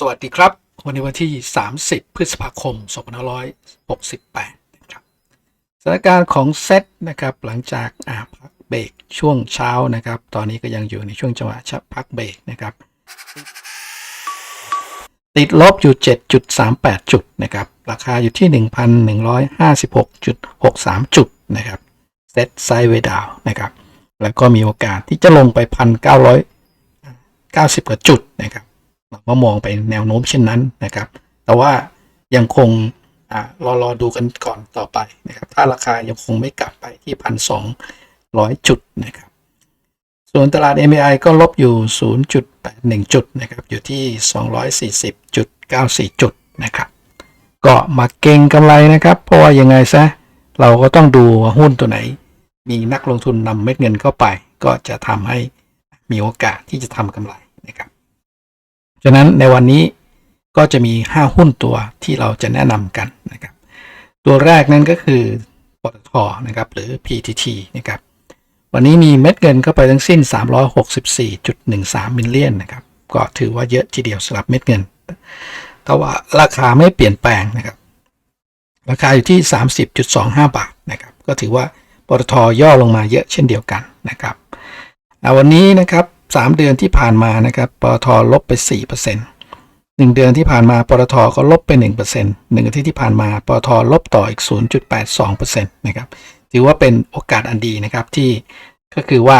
สวัสดีครับ วันนี้วันที่ 30 พฤษภาคม 2568 นะครับ สถานการณ์ของเซตนะครับ หลังจากอ่าพักเบรกช่วงเช้านะครับ ตอนนี้ก็ยังอยู่ในช่วงจังหวะชักพักเบรกนะครับ ติดลบอยู่ 7.38 จุดนะครับ ราคาอยู่ที่ 1,156.63 จุดนะครับ เซตไซด์เวดาวนะครับ แล้วก็มีโอกาสที่จะลงไป 1,990 กว่าจุดนะครับ ก็มองไปแนวโน้มเช่นนั้นนะครับ แต่ว่ายังคงอรอรอดูกันก่อนต่อไปนะครับ ถ้าราคายังคงไม่กลับไปที่พันสองร้อยจุดนะครับ ส่วนตลาด MAI ก็ลบอยู่ 0.81 จุดนะครับ อยู่ที่ 240.94 จุดนะครับก็มาเก่งกำไรนะครับ เพราะว่ายังไงซะเราก็ต้องดูหุ้นตัวไหน มีนักลงทุนนำเม็ดเงินเข้าไป ก็จะทำให้มีโอกาสที่จะทำกำไร ฉะนั้นในวันนี้ก็จะมี 5 หุ้นตัวที่เราจะแนะนำกันนะครับ ตัวแรกนั้นก็คือปตทนะครับหรือ PTT นะครับวันนี้มีเม็ดเงินเข้าไปทั้งสิ้น 364.13มิลเลียนนะครับก็ถือว่าเยอะทีเดียวสำหรับเม็ดเงิน แต่ว่าราคาไม่เปลี่ยนแปลงนะครับ ราคาอยู่ที่ 30.25 บาทนะครับ ก็ถือว่าปตทย่อลงมาเยอะเช่นเดียวกันนะครับอ่าวันนี้นะครับ 3 เดือนที่ผ่านมานะครับปตทลบไป 4% 1 เดือนที่ผ่านมาปตทก็ลบไป 1% 1อาทิตย์ที่ผ่านมาปตทลบต่ออีก 0.82%นะครับถือว่าเป็นโอกาสอันดีนะครับที่ก็คือว่า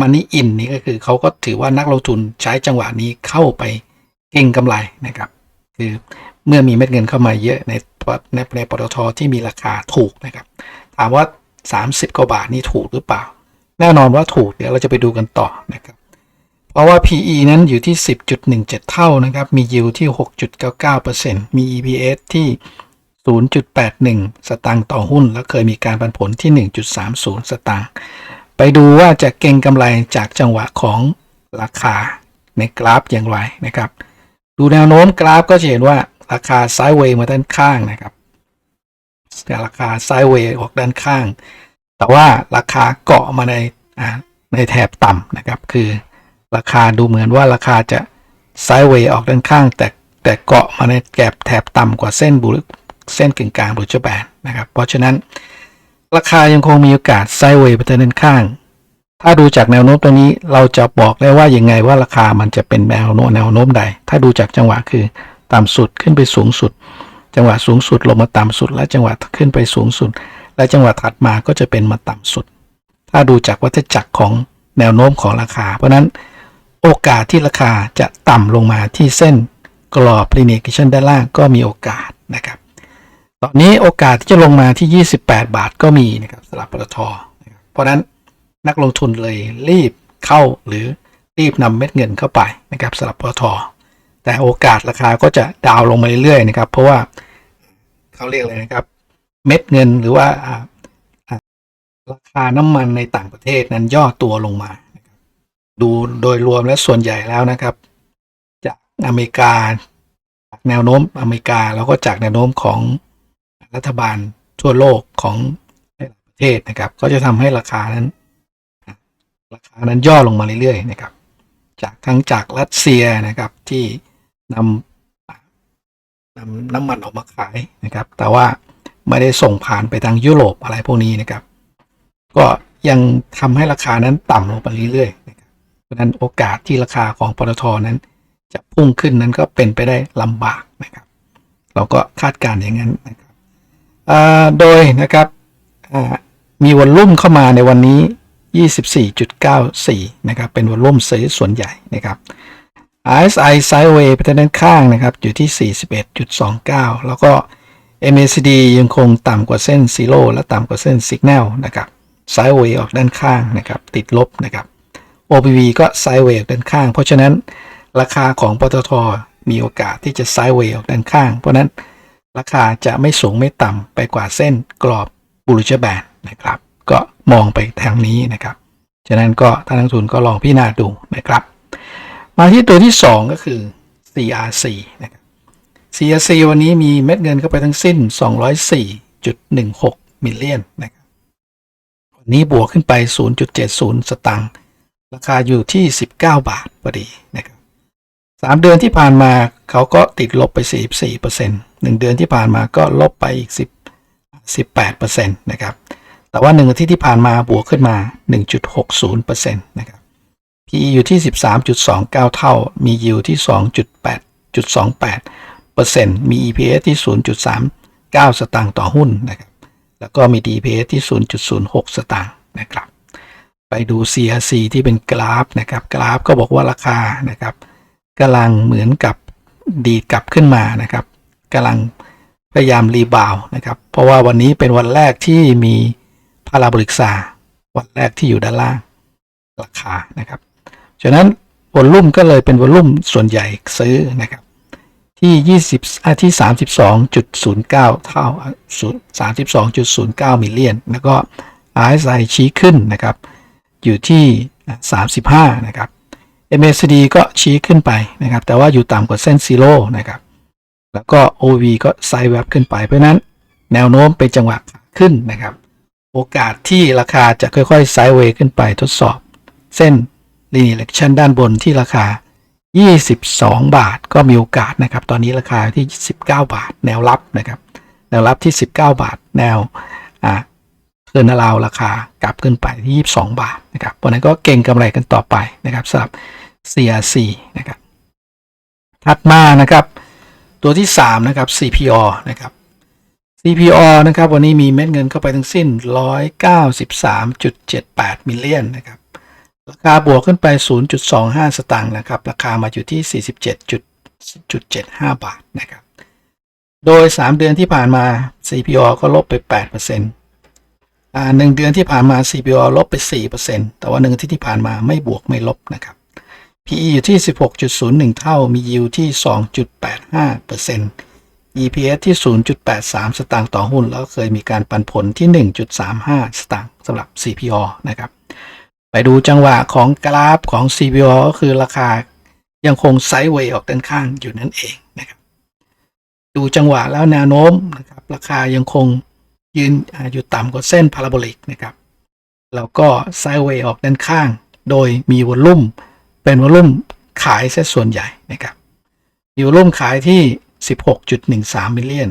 มันนี่อินนี่ก็คือเขาก็ถือว่านักลงทุนใช้จังหวะนี้เข้าไปเก็งกำไรนะครับ คือเมื่อมีเม็ดเงินเข้ามาเยอะในในในปตทที่มีราคาถูกนะครับ ถามว่า 30กว่าบาทนี่ถูกหรือเปล่า แน่นอนว่าถูกเดี๋ยวเราจะไปดูกันต่อนะครับเพราะว่า PE นั้นอยู่ที่ 10.17 เท่านะครับ มี yield ที่ 6.99%มี EPS ที่ 0.81 สตางค์ต่อหุ้น แล้วเคยมีการปันผลที่ 1.30 สตางค์ไปดูว่าจะเก็งกำไรจากจังหวะของราคาในกราฟอย่างไรนะครับ ดูแนวโน้มกราฟก็จะเห็นว่าราคาไซด์เวย์มาด้านข้างนะครับแต่ราคาไซด์เวย์ออกด้านข้าง แต่ว่าราคาเกาะมาในในแถบต่ำนะครับ คือราคาดูเหมือนว่าราคาจะไซด์เวย์ออกด้านข้าง แต่แต่เกาะมาในแกบแถบต่ำกว่าเส้นบุเส้นกึ่งกลางบูชแบนนะครับ เพราะฉะนั้นราคายังคงมีโอกาสไซด์เวย์ไปทางด้านข้าง ถ้าดูจากแนวโน้มตัวนี้เราจะบอกได้ว่ายังไงว่าราคามันจะเป็นแนวโน้มแนวโน้มใด ถ้าดูจากจังหวะคือต่ำสุดขึ้นไปสูงสุด จังหวะสูงสุดลงมาต่ำสุดและจังหวะขึ้นไปสูงสุด และจังหวะถัดมาก็จะเป็นมาต่ำสุด ถ้าดูจากวัฏจักรของแนวโน้มของราคา เพราะนั้นโอกาสที่ราคาจะต่ำลงมาที่เส้นกรอบ linear ด้านล่างก็มีโอกาสนะครับตอนนี้โอกาสที่จะลงมาที่ 28 บาทก็มีนะครับสำหรับปตทนะครับเพราะนั้นนักลงทุนเลยรีบเข้าหรือรีบนำเม็ดเงินเข้าไปนะครับสำหรับปตทแต่โอกาสราคาก็จะดาวน์ลงมาเรื่อยๆนะครับ เพราะว่าเขาเรียกอะไรนะครับ เม็ดเงินหรือว่าราคาน้ำมันในต่างประเทศนั้นย่อตัวลงมา ดูโดยรวมและส่วนใหญ่แล้วนะครับ จากอเมริกาจากแนวโน้มอเมริกาแล้วก็จากแนวโน้มของรัฐบาลทั่วโลกของหลายประเทศนะครับ ก็จะทำให้ราคานั้น ราคานั้นย่อลงมาเรื่อยๆนะครับ จากทั้งจากรัสเซียนะครับที่นำนำน้ำมันออกมาขายนะครับ แต่ว่า ไม่ได้ส่งผ่านไปทางยุโรปอะไรพวกนี้นะครับ ก็ยังทำให้ราคานั้นต่ำลงไปเรื่อยๆนะครับเพราะนั้นโอกาสที่ราคาของปตทนั้น จะพุ่งขึ้นนั้นก็เป็นไปได้ลำบากนะครับ เราก็คาดการณ์อย่างนั้นนะครับโดยนะครับมีวอลลุ่มเข้ามาในวันนี้ 24.94 นะครับ เป็นวอลลุ่มซื้อส่วนใหญ่นะครับ RSI Sideway ไปทางด้านข้างนะครับ อยู่ที่ 41.29 แล้วก็ MACD ยังคงต่ำกว่าเส้น Zero และต่ำกว่าเส้น Signal นะครับ Sideway ออกด้านข้างนะครับ ติดลบนะครับ OPV ก็ Sideway ออกด้านข้าง เพราะฉะนั้นราคาของปตทมีโอกาสที่จะ Sideway ออกด้านข้าง เพราะนั้นราคาจะไม่สูงไม่ต่ำไปกว่าเส้นกรอบ Bollinger Band นะครับ ก็มองไปทางนี้นะครับ ฉะนั้นก็ท่านนักลงทุนก็ลองพิจารณาดูนะครับ มาที่ตัวที่ 2 ก็คือ CRC นะครับ CRC วันนี้มีเม็ดเงินเข้าไปทั้งสิ้น 204.16 มิลเลียนนะครับวันนี้บวกขึ้นไป 0.70 สตางค์ ราคาอยู่ที่ 19 บาทพอดีนะครับ3เดือนที่ผ่านมาเขาก็ติดลบไป 44%เหนึ่งเดือนที่ผ่านมาก็ลบไปอีก 10 18%นะครับ แต่ว่า1อาทิตย์ที่ผ่านมาบวกขึ้นมา 1.60%นะครับ PE อยู่ที่ 13.29 เท่า มี yield ที่ 2.8.28 มี EPS ที่ 0.39 สตางค์ต่อหุ้นนะครับ แล้วก็มี DPS ที่ 0.06 สตางค์นะครับ ไปดู CRC ที่เป็นกราฟนะครับ กราฟก็บอกว่าราคานะครับกำลังเหมือนกับดีดกลับขึ้นมานะครับกำลังพยายามรีบาวนะครับ เพราะว่าวันนี้เป็นวันแรกที่มีพาราโบลิกซาวันแรกที่อยู่ด้านล่างราคานะครับ ฉะนั้นวอลลุ่มก็เลยเป็นวอลลุ่มส่วนใหญ่ซื้อนะครับ ที่ 20อะที่ 32.09 เท่า 32.09 มิลเลียน แล้วก็ RSI ชี้ขึ้นนะครับ อยู่ที่ 35 นะครับ MACD ก็ชี้ขึ้นไปนะครับ แต่ว่าอยู่ต่ำกว่าเส้นซีโร่นะครับ แล้วก็ OV ก็ไซด์แวบขึ้นไป เพราะนั้นแนวโน้มเป็นจังหวะขึ้นนะครับ โอกาสที่ราคาจะค่อยๆไซด์เวย์ขึ้นไปทดสอบ เส้น linear action ด้านบนที่ราคา 22 บาทก็มีโอกาสนะครับ ตอนนี้ราคาที่ 19 บาท แนวรับนะครับ แนวรับที่ 19 บาท แนวอ่าเทิร์นาราวราคากลับขึ้นไปที่ 22 บาทนะครับเพราะฉะนั้นก็เก่งกำไรกันต่อไปนะครับสำหรับ CRC นะครับถัดมานะครับ ตัวที่ 3 นะครับ CPO นะครับ CPO นะครับ วันนี้มีเม็ดเงินเข้าไปทั้งสิ้น 193.78มิลเลียนนะครับ ราคาบวกขึ้นไป 0.25 สตางค์นะครับ ราคามาอยู่ที่ 47.75 บาทนะครับ โดย 3 เดือนที่ผ่านมา CPO ก็ลบไป 8%อ่าหนึ่งเดือนที่ผ่านมา CPO ลบไป 4%แต่ว่าหนึ่งทิตย์ที่ผ่านมาไม่บวกไม่ลบนะครับ PE อยู่ที่ 16.01 เท่า มี yield ที่ 2.85% EPS ที่ 0.83 สตางค์ต่อหุ้น แล้วเคยมีการปันผลที่ 1.35 สตางค์สำหรับ CPO นะครับ ไปดูจังหวะของกราฟของ CPO ก็คือราคายังคงไซด์เวย์ออกด้านข้างอยู่นั่นเองนะครับ ดูจังหวะแล้วแนวโน้มนะครับ ราคายังคงยืนอ่าอยู่ต่ำกว่าเส้นพาราโบลิกนะครับ แล้วก็ไซด์เวย์ออกด้านข้าง โดยมีวอลลุ่มเป็นวอลลุ่มขายซะส่วนใหญ่นะครับมีวอลลุ่มขายที่ 16.13มิลเลียน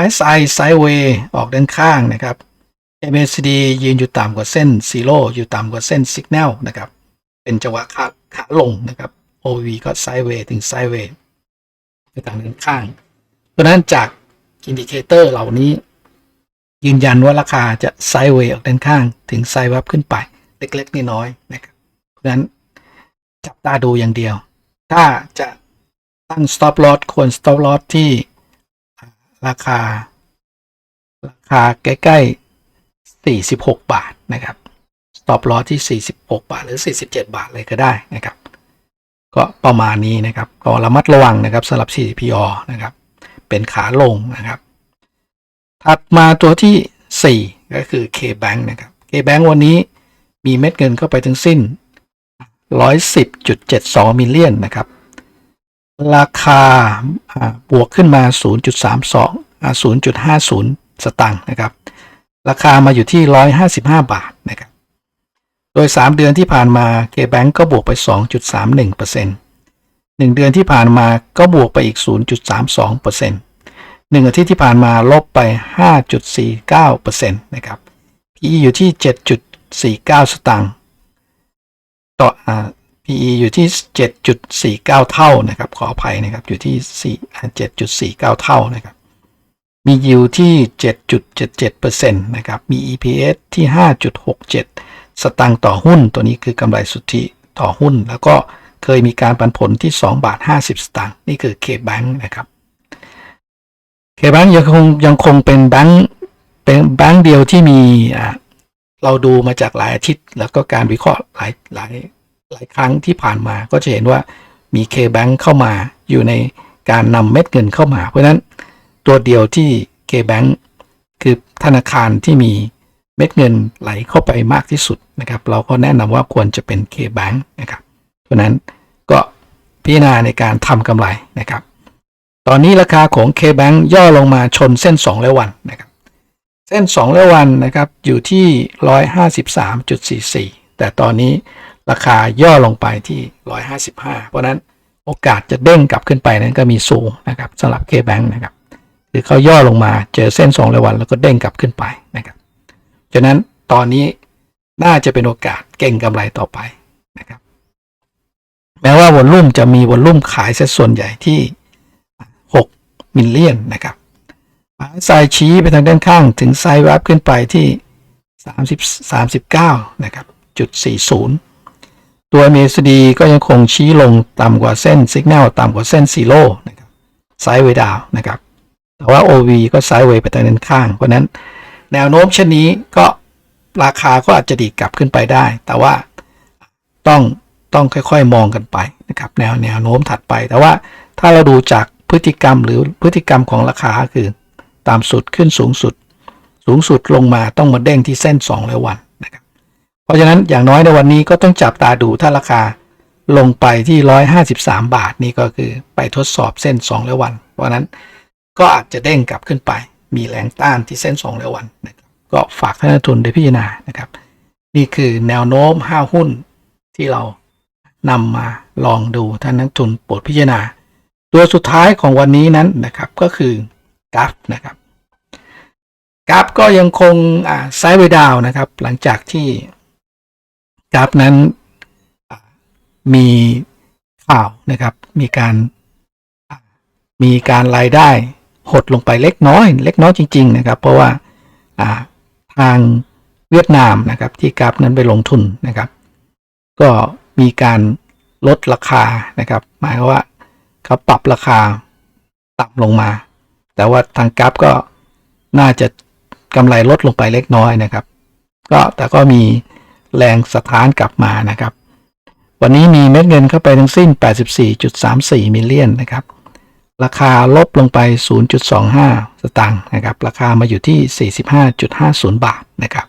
RSI ไซด์เวย์ออกด้านข้างนะครับ MACD ยืนอยู่ต่ำกว่าเส้นซีโร่อยู่ต่ำกว่าเส้นสัญญาณนะครับ เป็นจังหวะขาขาลงนะครับ OV ก็ไซด์เวย์ถึงไซด์เวย์ไปทางด้านข้าง เพราะนั้นจากอินดิเคเตอร์เหล่านี้ ยืนยันว่าราคาจะไซด์เวย์ออกด้านข้าง ถึงไซด์วับขึ้นไป เล็กๆน้อยๆนะครับ เพราะฉะนั้นจับตาดูอย่างเดียว ถ้าจะตั้ง stop loss ควร stop loss ที่ราคา ราคาใกล้ๆ 46 บาทนะครับ stop loss ที่ 46 บาทหรือ 47 บาทเลยก็ได้นะครับ ก็ประมาณนี้นะครับ ก็ระมัดระวังนะครับสำหรับ CPO นะครับ เป็นขาลงนะครับ ถัดมาตัวที่ 4 ก็คือ K-Bank นะครับ K-Bank วันนี้มีเม็ดเงินเข้าไปทั้งสิ้น 110.72 มิลเลียนนะครับ ราคาบวกขึ้นมา 0.32อ่า0.50 สตางค์นะครับ ราคามาอยู่ที่ 155 บาทนะครับ โดย 3 เดือนที่ผ่านมา K-Bank ก็บวกไป 2.31%เปอร์เซ็นต์หนึ่งเดือนที่ผ่านมาก็บวกไปอีก 0.32%เปอร์เซ็นต์หนึ่งอาทิตย์ที่ผ่านมาลบไป 5.49%นะครับ PE อยู่ที่ 7.49 สตางค์ต่ออ่า PE อยู่ที่ 7.49 เท่านะครับ ขออภัยนะครับ อยู่ที่4อ่า7.49 เท่านะครับ มี yield ที่ 7.77%นะครับ มี EPS ที่ 5.67 สตางค์ต่อหุ้น ตัวนี้คือกำไรสุทธิต่อหุ้น แล้วก็เคยมีการปันผลที่ 2 บาท 50 สตางค์ นี่คือ K-Bank นะครับ K-Bank ยังคงยังคงเป็นแบงค์เป็นแบงค์เดียวที่มีเราดูมาจากหลายอาทิตย์ แล้วก็การวิเคราะห์หลายหลายหลายครั้งที่ผ่านมาก็จะเห็นว่ามี K-Bank เข้ามาอยู่ในการนำเม็ดเงินเข้ามา เพราะนั้น ตัวเดียวที่ K-Bank คือธนาคารที่มีเม็ดเงินไหลเข้าไปมากที่สุดนะครับ เราก็แนะนำว่าควรจะเป็น K-Bank นะครับเพราะนั้นก็พิจารณาในการทำกำไรนะครับ ตอนนี้ราคาของ K-Bank ย่อลงมาชนเส้น2ร้อยวันนะครับ เส้น2ร้อยวันนะครับอยู่ที่ 153.44 แต่ตอนนี้ราคาย่อลงไปที่ 155 เพราะฉะนั้นโอกาสจะเด้งกลับขึ้นไปนั้นก็มีสูงนะครับสำหรับ K-Bank นะครับ คือเขาย่อลงมาเจอเส้น2รายวันแล้วก็เด้งกลับขึ้นไปนะครับฉะนั้นตอนนี้น่าจะเป็นโอกาสเก่งกำไรต่อไปนะครับแม้ว่าวอลลุ่มจะมีวอลลุ่มขายเซตส่วนใหญ่ที่ 6 มิลเลียนนะครับสายชี้ไปทางด้านข้างถึงไซด์รับขึ้นไปที่ 30 39นะครับจุด40 ตัว MACD ก็ยังคงชี้ลงต่ำกว่าเส้นสัญญาณต่ำกว่าเส้นซีโร่นะครับไซด์เวดาวนะครับ แต่ว่า OV ก็ไซด์เวย์ไปทางด้านข้าง เพราะนั้นแนวโน้มเช่นนี้ก็ราคาก็อาจจะดีกลับขึ้นไปได้ แต่ว่าต้องต้องค่อยๆ มองกันไปนะครับแนวแนวโน้มถัดไป แต่ว่าถ้าเราดูจากพฤติกรรมหรือพฤติกรรมของราคาคือตามสุดขึ้นสูงสุด สูงสุดลงมาต้องมาเด้งที่เส้น2ร้อยวันนะครับเพราะฉะนั้นอย่างน้อยในวันนี้ก็ต้องจับตาดูถ้าราคาลงไปที่ 153 บาทนี่ก็คือไปทดสอบเส้น2ร้อยวัน เพราะนั้น ก็อาจจะเด้งกลับขึ้นไป มีแรงต้านที่เส้น2ร้อยวันนะครับก็ฝากท่านนักทุนได้พิจารณานะครับ นี่คือแนวโน้ม 5 หุ้นที่เรานำมาลองดูท่านนักทุนโปรดพิจารณา ตัวสุดท้ายของวันนี้นั้นนะครับก็คือกราฟนะครับกราฟก็ยังคงอ่าไซด์เวดาวนะครับ หลังจากที่กราฟนั้นมีข่าวนะครับ มีการมีการรายได้ หดลงไปเล็กน้อย เล็กน้อยจริง ๆ นะครับ เพราะว่าทางเวียดนามนะครับที่กราฟนั้นไปลงทุนนะครับ ก็มีการลดราคานะครับ หมายว่าเขาปรับราคาต่ำลงมา แต่ว่าทางกราฟก็น่าจะกำไรลดลงไปเล็กน้อยนะครับ ก็แต่ก็มีแรงสะท้านกลับมานะครับ วันนี้มีเม็ดเงินเข้าไปทั้งสิ้น 84.34มิลเลียนนะครับ ราคาลบลงไป 0.25 สตางค์นะครับ ราคามาอยู่ที่ 45.50 บาทนะครับ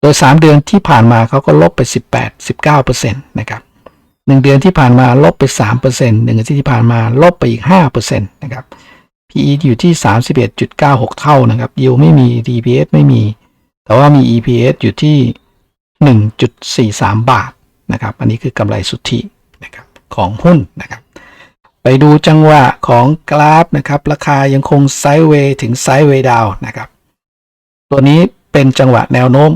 โดย 3 เดือนที่ผ่านมาเขาก็ลบไป 18 19%นะครับ 1 เดือนที่ผ่านมาลบไป3% 1เดือนที่ผ่านมาลบไปอีก 5%นะครับ PE อยู่ที่ 31.96 เท่านะครับยิวไม่มี DPS ไม่มี แต่ว่ามี EPS อยู่ที่ 1.43 บาทนะครับ อันนี้คือกำไรสุทธินะครับของหุ้นนะครับ ไปดูจังหวะของกราฟนะครับ ราคายังคงไซด์เวย์ถึงไซด์เวย์ดาวนะครับ ตัวนี้เป็นจังหวะแนวโน้ม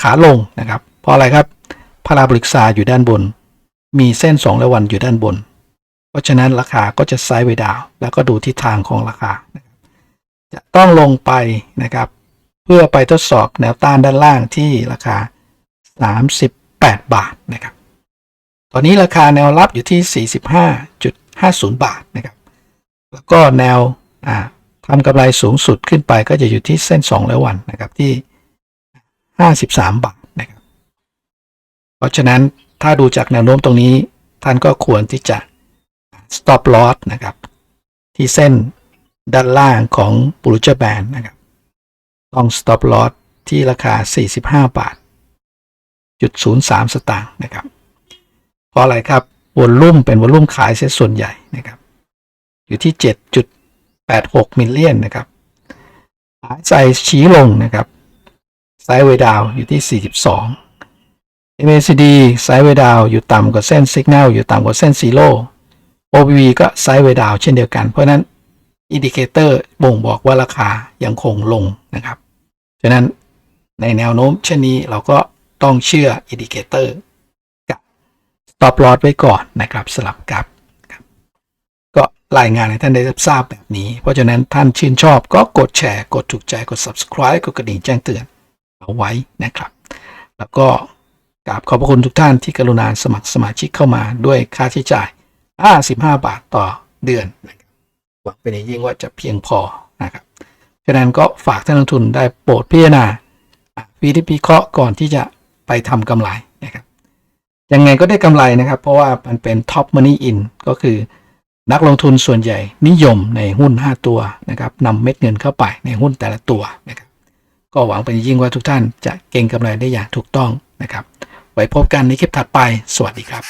ขาลงนะครับ เพราะอะไรครับพาราบริกซาอยู่ด้านบน มีเส้น2ระวันอยู่ด้านบน เพราะฉะนั้นราคาก็จะไซด์เวย์ดาวแล้วก็ดูทิศทางของราคา จะต้องลงไปนะครับ เพื่อไปทดสอบแนวต้านด้านล่างที่ราคา 38 บาทนะครับ ตอนนี้ราคาแนวรับอยู่ที่ 45.50 บาทนะครับ แล้วก็แนวทำกำไรสูงสุดขึ้นไปก็จะอยู่ที่เส้น2ร้อยวันนะครับที่ 53 บาทนะครับ เพราะฉะนั้นถ้าดูจากแนวโน้มตรงนี้ ท่านก็ควรที่จะ stop loss นะครับ ที่เส้นด้านล่างของ b u l l i s h Band นะครับ ต้อง stop loss ที่ราคา 45 บาท จุด03 สตางค์นะครับ เพราะอะไรครับวอลลุ่มเป็นวอลลุ่มขายเสียส่วนใหญ่นะครับ อยู่ที่ 7.86มิลเลียนนะครับหายใจชี้ลงนะครับไซด์เวดาวอยู่ที่ 42 MACD ไซด์เวดาวอยู่ต่ำกว่าเส้นสัญญาณอยู่ต่ำกว่าเส้นซีโร่ OBV ก็ไซด์เวดาวเช่นเดียวกัน เพราะนั้นอินดิเคเตอร์บ่งบอกว่าราคายังคงลงนะครับ ฉะนั้นในแนวโน้มเช่นนี้เราก็ต้องเชื่ออินดิเคเตอร์ stop loss ไว้ก่อนนะครับสลับกับ ก็รายงานให้ท่านได้รับทราบแบบนี้ เพราะฉะนั้นท่านชื่นชอบก็กดแชร์ กดถูกใจกด subscribe กดกระดิ่งแจ้งเตือนเอาไว้นะครับ แล้วก็กราบขอบพระคุณทุกท่านที่กรุณาสมัครสมาชิกเข้ามาด้วยค่าใช้จ่าย 55 บาทต่อเดือนหวังเป็นอย่างยิ่งว่าจะเพียงพอนะครับฉะนั้นก็ฝากท่านนักลงทุนได้โปรดพิจารณาวิธีพิเคราะห์ก่อนที่จะไปทำกำไร ยังไงก็ได้กำไรนะครับ เพราะว่ามันเป็น top money in ก็คือนักลงทุนส่วนใหญ่นิยมในหุ้น 5 ตัวนะครับนำเม็ดเงินเข้าไปในหุ้นแต่ละตัวนะครับ ก็หวังเป็นยิ่งว่าทุกท่านจะเก่งกำไรได้อย่างถูกต้องนะครับ ไว้พบกันในคลิปถัดไป สวัสดีครับ